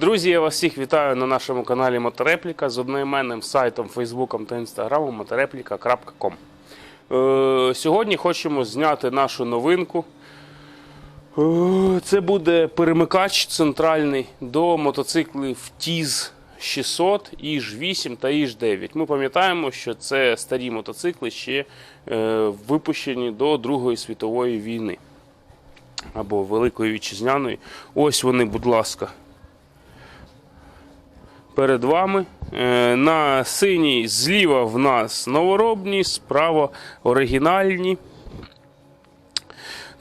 Друзі, я вас всіх вітаю на нашому каналі Моторепліка з одноіменним сайтом, Фейсбуком та Інстаграмом motoreplika.com. Е, Сьогодні хочемо зняти нашу новинку. Е, Це буде перемикач центральний до мотоциклів TIZ 600, іж 8 та іж 9. Ми пам'ятаємо, що це старі мотоцикли ще е, випущені до Другої світової війни або Великої Вітчизняної. Ось вони, будь ласка. Перед вами. Е, На синій зліва в нас новоробні, справа оригінальні.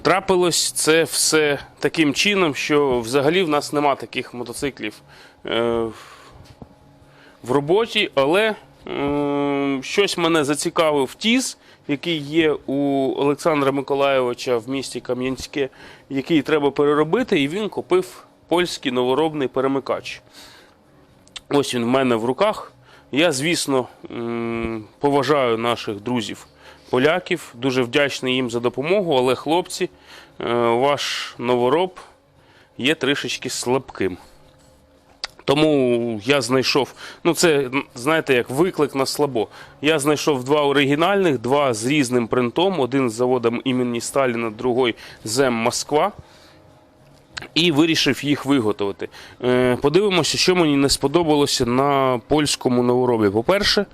Трапилось це все таким чином, що взагалі в нас нема таких мотоциклів е, в роботі, але е, щось мене зацікавив тіз, який є у Олександра Миколайовича в місті Кам'янське, який треба переробити, і він купив польський новоробний перемикач. Ось він в мене в руках. Я, звісно, поважаю наших друзів поляків, дуже вдячний їм за допомогу, але хлопці, е, ваш новороб є трішечки слабким. Тому я знайшов, ну це, знаєте, як виклик на слабо. Я знайшов два оригінальних, два з різним принтом, один з заводом імені Сталіна, другий ЗЕМ Москва і вирішив їх виготовити. Е, Подивимося, що мені не сподобалося на польському новоробі. По-перше,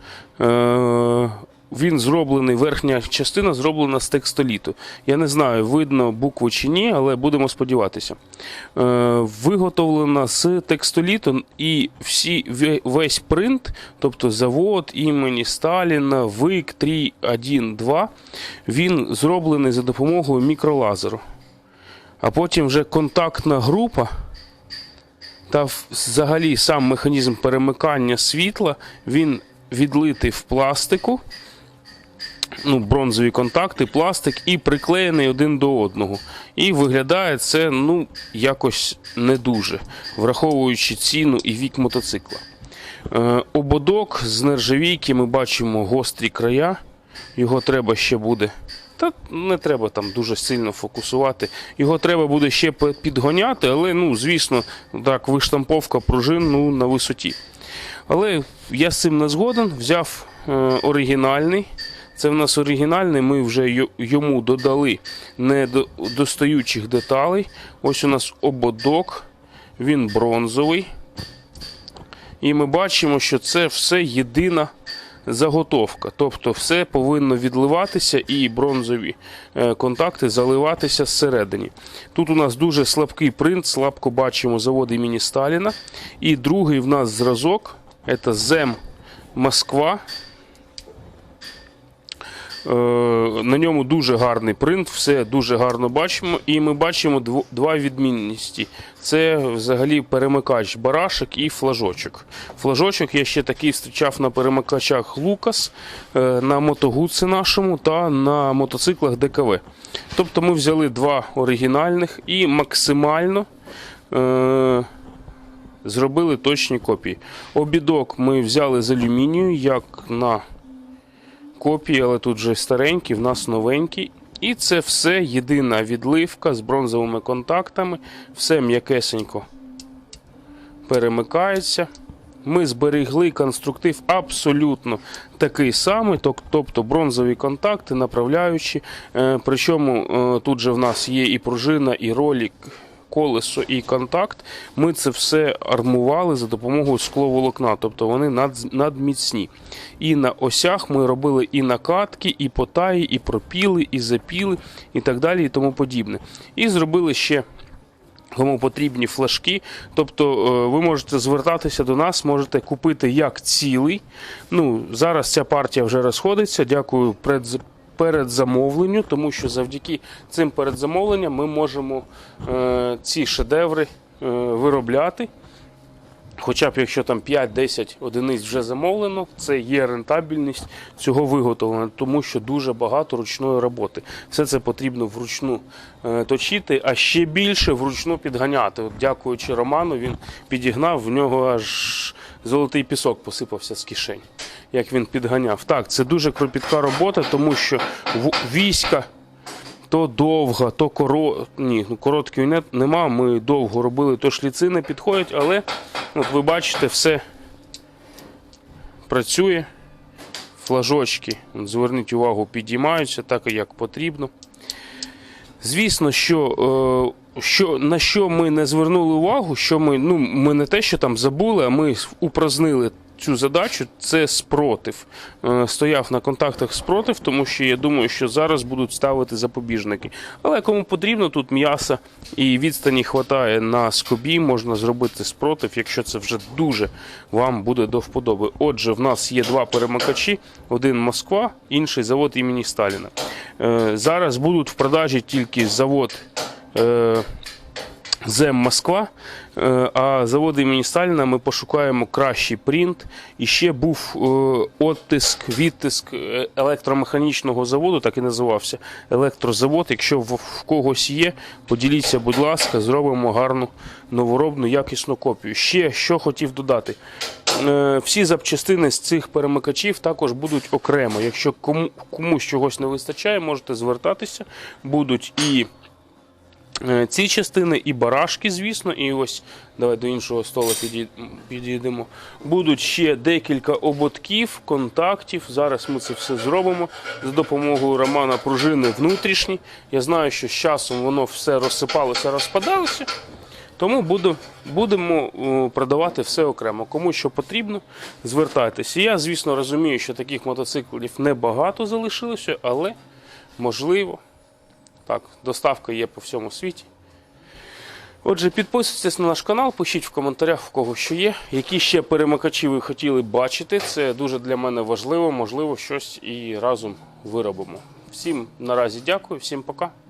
е, він зроблений, верхня частина зроблена з текстоліту. Я не знаю, видно букву чи ні, але будемо сподіватися. Е, Виготовлена з текстоліту і всі, весь принт, тобто завод імені Сталіна, ВИК 3.1.2, він зроблений за допомогою мікролазеру а потім вже контактна група та взагалі сам механізм перемикання світла він відлитий в пластику, ну, бронзові контакти, пластик і приклеєний один до одного. І виглядає це ну, якось не дуже, враховуючи ціну і вік мотоцикла. Е, ободок з нержавійки ми бачимо гострі края. Його треба ще буде. Та не треба там дуже сильно фокусувати. Його треба буде ще підгоняти, але ну, звісно, так, виштамповка пружин ну, на висоті. Але я з цим не згоден. Взяв е, оригінальний. Це в нас оригінальний. Ми вже йому додали недостаючих деталей. Ось у нас ободок, він бронзовий. І ми бачимо, що це все єдина заготовка. Тобто все повинно відливатися і бронзові е, контакти заливатися зсередині. Тут у нас дуже слабкий принт, слабко бачимо завод імені Сталіна. І другий в нас зразок це ЗЕМ Москва. Е, На ньому дуже гарний принт, все дуже гарно бачимо. І ми бачимо два відмінності. Це взагалі перемикач барашек і флажочок. Флажочок я ще такий зустрічав на перемикачах Лукас, е, на мотогуці нашому та на мотоциклах ДКВ. Тобто ми взяли два оригінальних і максимально. Е, Зробили точні копії. Обідок ми взяли з алюмінію, як на копії, але тут вже старенькі, в нас новенькі. І це все єдина відливка з бронзовими контактами. Все м'якесенько перемикається. Ми зберегли конструктив абсолютно такий самий, тобто бронзові контакти, направляючі. Е, Причому е, тут же в нас є і пружина, і ролик, колесо і контакт. Ми це все армували за допомогою скловолокна, тобто вони над, надміцні. І на осях ми робили і накатки, і потаї, і пропіли, і запіли, і так далі, і тому подібне. І зробили ще. Кому потрібні флажки, тобто е, ви можете звертатися до нас, можете купити як цілий. Ну зараз ця партія вже розходиться. Дякую предз- передзамовленню, тому що завдяки цим передзамовленням ми можемо е, ці шедеври е, виробляти. Хоча б якщо там 5-10 одиниць вже замовлено, це є рентабельність цього виготовлення, тому що дуже багато ручної роботи. Все це потрібно вручну е, точити, а ще більше вручну підганяти. От, дякуючи Роману, він підігнав, в нього аж золотий пісок посипався з кишень, як він підганяв. Так, це дуже кропітка робота, тому що війська то довга, то коро... Ні, ну короткої не... нема. Ми довго робили, то шліци не підходять, але От ви бачите, все працює. Флажочки, зверніть увагу, підіймаються так, як потрібно. Звісно, що, е, що на що ми не звернули увагу, що ми, ну, ми не те, що там забули, а ми упразнили цю задачу, це спротив. Е, стояв на контактах спротив, тому що я думаю, що зараз будуть ставити запобіжники. Але кому потрібно, тут м'яса і відстані хватає на скобі, можна зробити спротив, якщо це вже дуже вам буде до вподоби. Отже, в нас є два перемикачі: один Москва, інший завод імені Сталіна. Е, Зараз будуть в продажі тільки завод. ЗЕМ Москва, е, а завод імені Сталіна ми пошукаємо кращий принт. І ще був е, оттиск, відтиск е, електромеханічного заводу, так і називався електрозавод. Якщо в, когось є, поділіться, будь ласка, зробимо гарну новоробну якісну копію. Ще що хотів додати. Всі запчастини з цих перемикачів також будуть окремо. Якщо кому, комусь чогось не вистачає, можете звертатися. Будуть і ці частини, і барашки, звісно, і ось давай до іншого стола підійдемо. Будуть ще декілька ободків, контактів. Зараз ми це все зробимо за допомогою Романа пружини внутрішні. Я знаю, що з часом воно все розсипалося, розпадалося. Тому буду, будемо е, продавати все окремо. Кому що потрібно, звертайтеся. Я, звісно, розумію, що таких мотоциклів небагато залишилося, але можливо. Так, доставка є по всьому світі. Отже, підписуйтесь на наш канал, пишіть в коментарях, в кого що є, які ще перемикачі ви хотіли бачити. Це дуже для мене важливо, можливо, щось і разом виробимо. Всім наразі дякую, всім пока.